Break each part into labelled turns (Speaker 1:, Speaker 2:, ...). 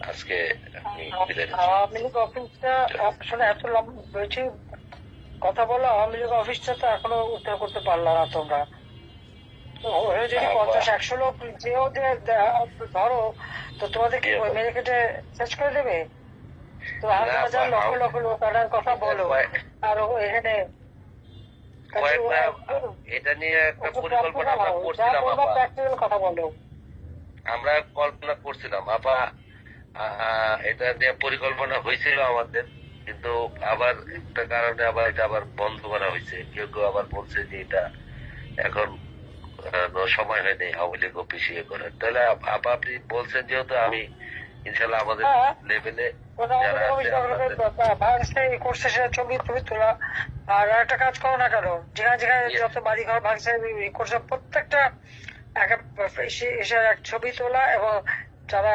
Speaker 1: আজকে।
Speaker 2: আওয়ামী লীগ অফিসটা আসলে এত লম্বা বলছি কথা বলো আওয়ামী লীগ অফিসটা তো এখনও উদ্ধার করতে পারল না তোমরা। যদি
Speaker 1: হ্যাঁ,
Speaker 2: পঞ্চাশ একশো লোক যেও ধরো তো তোমাদের কি
Speaker 1: জি,
Speaker 2: ওই
Speaker 1: বা-
Speaker 2: মেরে কেটে শেষ করে দেবে? তো হাজার লক্ষ লক্ষ লোক আনার কথা বলো। আর এখানে
Speaker 1: এটা নিয়ে একটা পরিকল্পনা আমরা করছিলাম আমরা কল্পনা করছিলাম আপা এটা নিয়ে পরিকল্পনা হয়েছিল আমাদের কিন্তু আবার একটা কারণে আবার এটা আবার বন্ধ করা হয়েছে কেউ কেউ আবার বলছে যে এটা এখন সময় হয়নি আওয়ামী লীগ ইয়ে করার তাহলে আপ- আপা আপনি বলছেন যেহেতু আমি ইনশাল্লাহ আমাদের
Speaker 2: হ্যাঁ।
Speaker 1: লেভেলে
Speaker 2: আর একটা কাজ করো না কেন যেখানে যেখানে. যত বাড়ি ঘর ভাঙছে করছে প্রত্যেকটা এক ছবি তোলা এবং যারা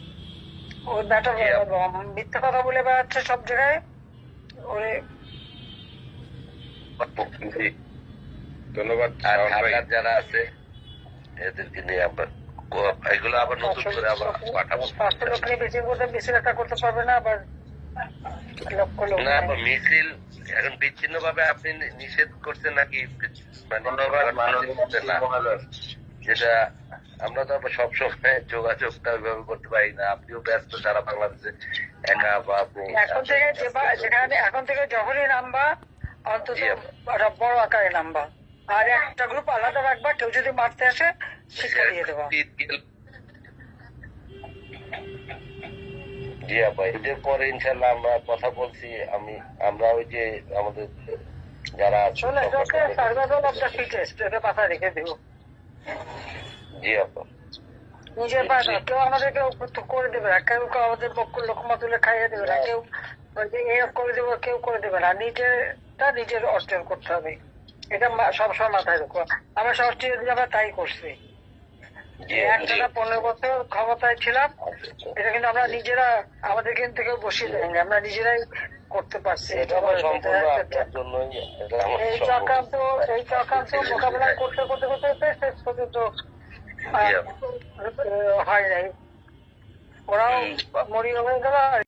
Speaker 2: ব্যাটা
Speaker 1: জি,
Speaker 2: মিথ্যা কথা বলে বেড়াচ্ছে সব জায়গায়। ওরে।
Speaker 3: ধন্যবাদ
Speaker 1: যারা আছে এদেরকে নিয়ে আমরা কো- এগুলো আবার নতুন করে আবার পাঠাবো।
Speaker 2: পাঁচশো লোক নিয়ে বেশি করতে বেশি একটা করতে পারবে না আবার
Speaker 1: না আবার মিছিল এখন বিচ্ছিন্ন ভাবে আপনি নিষেধ করছেন নাকি? মানে যেটা আমরা তো আবার সবসময় যোগাযোগটা ওইভাবে করতে পারি না। আপনিও ব্যস্ত সারা বাংলাদেশে। একা বা
Speaker 2: এখন থেকে যেখানে এখন থেকে যখনই নামবা অন্তত বড় আকারে নামবা আর একটা গ্রুপ আলাদা রাখবা কেউ যদি মারতে আসে শিক্ষা দিয়ে দেবা।
Speaker 1: জি আপা এদের পরে ইনশাল্লাহ আমরা কথা বলছি। আমি আমরা ওই যে আমাদের যারা আছে
Speaker 2: মাথায় রেখে দেবো।
Speaker 1: জি আপা
Speaker 2: নিজের পায় না কেউ আমাদেরকে করে দেবে না। কেউ কেউ আমাদের পক্ষ লোকমা তুলে খাইয়ে দেবে না। কেউ করে দেবে কেউ করে দেবে না। নিজেরটা নিজের অর্জন করতে হবে। এটা সবসময় মাথায় রাখো। আমরা সবচেয়ে যদি আমরা তাই করছি। একটানা পনেরো বছর ক্ষমতায় ছিলাম এটা কিন্তু আমরা নিজেরা আমাদের কিন্তু কেউ বসিয়ে দেয়নি। আমরা নিজেরাই করতে পারছি। এই চক্রান্ত এই চক্রান্ত মোকাবেলা করতে করতে করতে শেষ পর্যন্ত হয় নাই ওরাও মরিয়া গেল